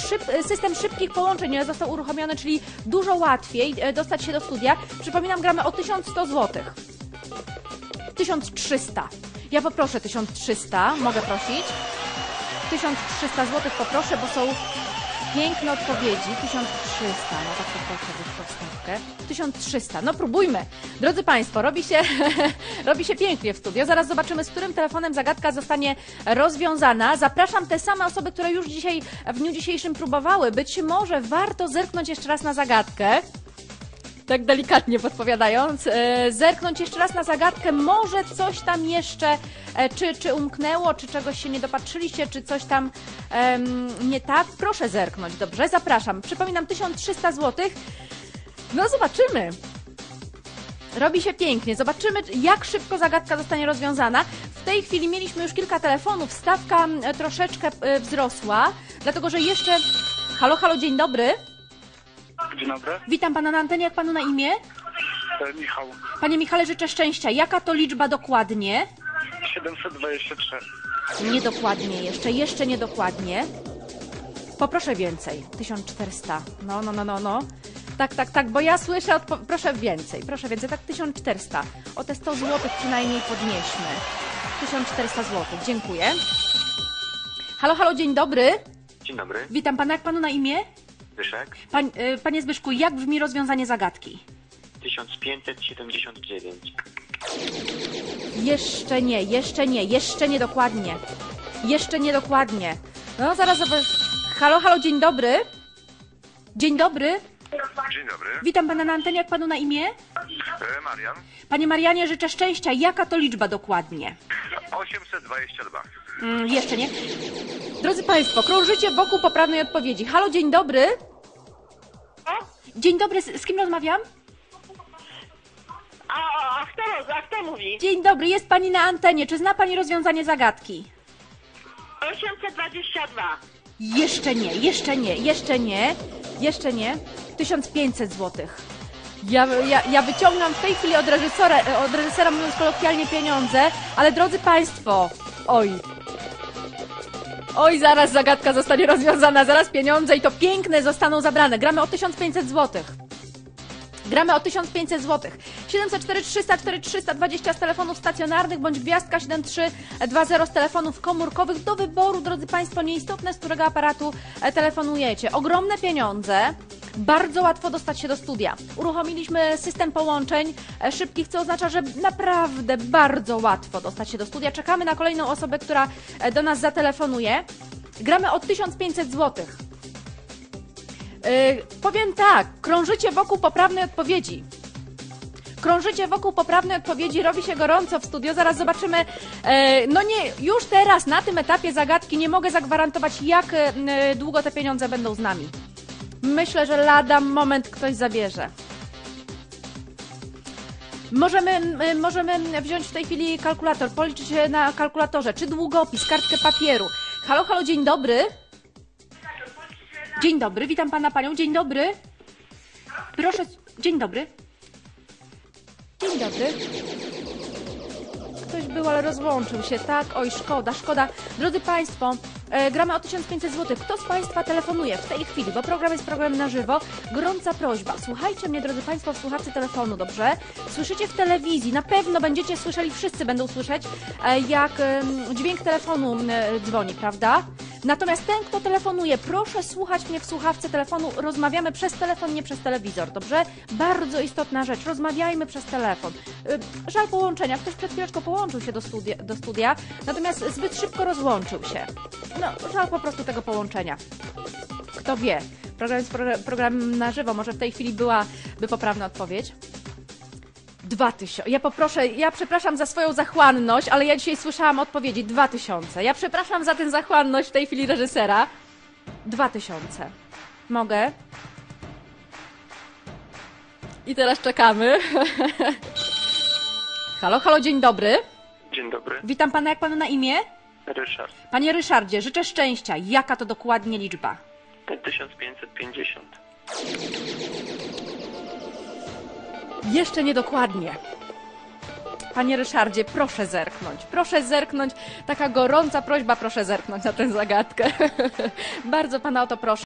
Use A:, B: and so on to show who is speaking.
A: szyb, system szybkich połączeń został uruchomiony, czyli dużo łatwiej e, dostać się do studia. Przypominam, gramy o 1100 zł. 1300. Ja poproszę 1300, mogę prosić. 1300 zł poproszę, bo są piękne odpowiedzi. 1300, no tak poproszę wyższą stawkę. 1300, no próbujmy. Drodzy Państwo, robi się, robi się pięknie w studio. Zaraz zobaczymy, z którym telefonem zagadka zostanie rozwiązana. Zapraszam te same osoby, które już dzisiaj, w dniu dzisiejszym próbowały. Być może warto zerknąć jeszcze raz na zagadkę tak delikatnie podpowiadając, e, zerknąć jeszcze raz na zagadkę, może coś tam jeszcze, e, czy, czy umknęło, czy czegoś się nie dopatrzyliście, czy coś tam em, nie tak, proszę zerknąć, dobrze? Zapraszam. Przypominam, 1300 zł. No zobaczymy. Robi się pięknie. Zobaczymy, jak szybko zagadka zostanie rozwiązana. W tej chwili mieliśmy już kilka telefonów. Stawka e, troszeczkę wzrosła, dlatego że jeszcze... Halo, halo, dzień dobry.
B: Dzień dobry,
A: Witam pana na antenie. Jak panu na imię?
B: e, Michał.
A: Panie Michale, życzę szczęścia. Jaka to liczba dokładnie?
B: 723.
A: Niedokładnie jeszcze, jeszcze niedokładnie. Poproszę więcej. 1400. No, no, no, no, no. Tak, tak, tak, bo ja słyszę, odpo- proszę więcej, proszę więcej, tak 1400. O te 100 zł przynajmniej podnieśmy. 1400 zł, dziękuję. Halo, halo, dzień dobry.
C: Dzień dobry,
A: Witam pana, jak panu na imię?
C: Zbyszek,
A: Pan, y, panie Zbyszku, jak brzmi rozwiązanie zagadki?
C: 1579.
A: Jeszcze nie, jeszcze nie, jeszcze nie dokładnie. Jeszcze nie dokładnie. No zaraz zobacz. Halo, halo, dzień dobry. Dzień dobry.
B: Dzień dobry,
A: Witam pana na antenie, jak panu na imię?
B: e, Marian.
A: Panie Marianie, życzę szczęścia. Jaka to liczba dokładnie?
B: 822.
A: Mm, jeszcze nie. Drodzy Państwo, krążycie wokół poprawnej odpowiedzi. Halo, dzień dobry. Dzień dobry, z, z kim rozmawiam?
D: A, a, a, kto, roz- a kto mówi?
A: Dzień dobry, jest pani na antenie. Czy zna pani rozwiązanie zagadki?
D: 822.
A: Jeszcze nie, jeszcze nie, jeszcze nie, jeszcze nie. 1500 zł. Ja, ja, ja wyciągam w tej chwili od reżysera, od reżysera, mówiąc kolokwialnie, pieniądze, ale drodzy Państwo, oj. Oj, zaraz zagadka zostanie rozwiązana, zaraz pieniądze i to piękne zostaną zabrane. Gramy o 1500 zł. Gramy o 1500 zł. 704 300 4320 z telefonów stacjonarnych bądź gwiazdka 7320 z telefonów komórkowych. Do wyboru, drodzy Państwo, nieistotne, z którego aparatu e, telefonujecie. Ogromne pieniądze. Bardzo łatwo dostać się do studia. Uruchomiliśmy system połączeń e, szybkich, co oznacza, że naprawdę bardzo łatwo dostać się do studia. Czekamy na kolejną osobę, która e, do nas zatelefonuje. Gramy o 1500 złotych. Yy, powiem tak, krążycie wokół poprawnej odpowiedzi. Krążycie wokół poprawnej odpowiedzi, robi się gorąco w studio. Zaraz zobaczymy. e, no nie, już teraz na tym etapie zagadki nie mogę zagwarantować, jak długo te pieniądze będą z nami. Myślę, że lada moment ktoś zabierze. Możemy, możemy wziąć w tej chwili kalkulator, policzyć na kalkulatorze, czy długopis, kartkę papieru. Halo, halo, dzień dobry. Dzień dobry, witam pana panią. Dzień dobry. Proszę. Dzień dobry. Dzień dobry. Ktoś był, ale rozłączył się, tak? Oj, szkoda, szkoda. Drodzy Państwo, e, gramy o 1500 zł. Kto z Państwa telefonuje w tej chwili, bo program jest programem na żywo? Gorąca prośba. Słuchajcie mnie, drodzy Państwo, w słuchawce telefonu, dobrze? Słyszycie w telewizji, na pewno będziecie słyszeli, wszyscy będą słyszeć, e, jak em, dźwięk telefonu e, dzwoni, prawda? Natomiast ten, kto telefonuje, proszę słuchać mnie w słuchawce telefonu. Rozmawiamy przez telefon, nie przez telewizor, dobrze? Bardzo istotna rzecz. Rozmawiajmy przez telefon. Y, Żal połączenia. Ktoś przed chwileczką połączył się do studia, do studia, natomiast zbyt szybko rozłączył się. No, żal po prostu tego połączenia. Kto wie? Program jest progr- programem na żywo. Może w tej chwili byłaby poprawna odpowiedź. Dwa tysiące. Ja poproszę, ja przepraszam za swoją zachłanność, ale ja dzisiaj słyszałam odpowiedzi. Dwa tysiące. Ja przepraszam za tę zachłanność w tej chwili reżysera. Dwa tysiące. Mogę? I teraz czekamy. halo, halo, dzień dobry.
C: Dzień dobry,
A: Witam pana, jak panu na imię?
C: Ryszard,
A: Panie Ryszardzie, życzę szczęścia. Jaka to dokładnie liczba?
C: 1550.
A: Jeszcze niedokładnie. Panie Ryszardzie, proszę zerknąć. Proszę zerknąć. Taka gorąca prośba, proszę zerknąć na tę zagadkę. Bardzo pana o to proszę.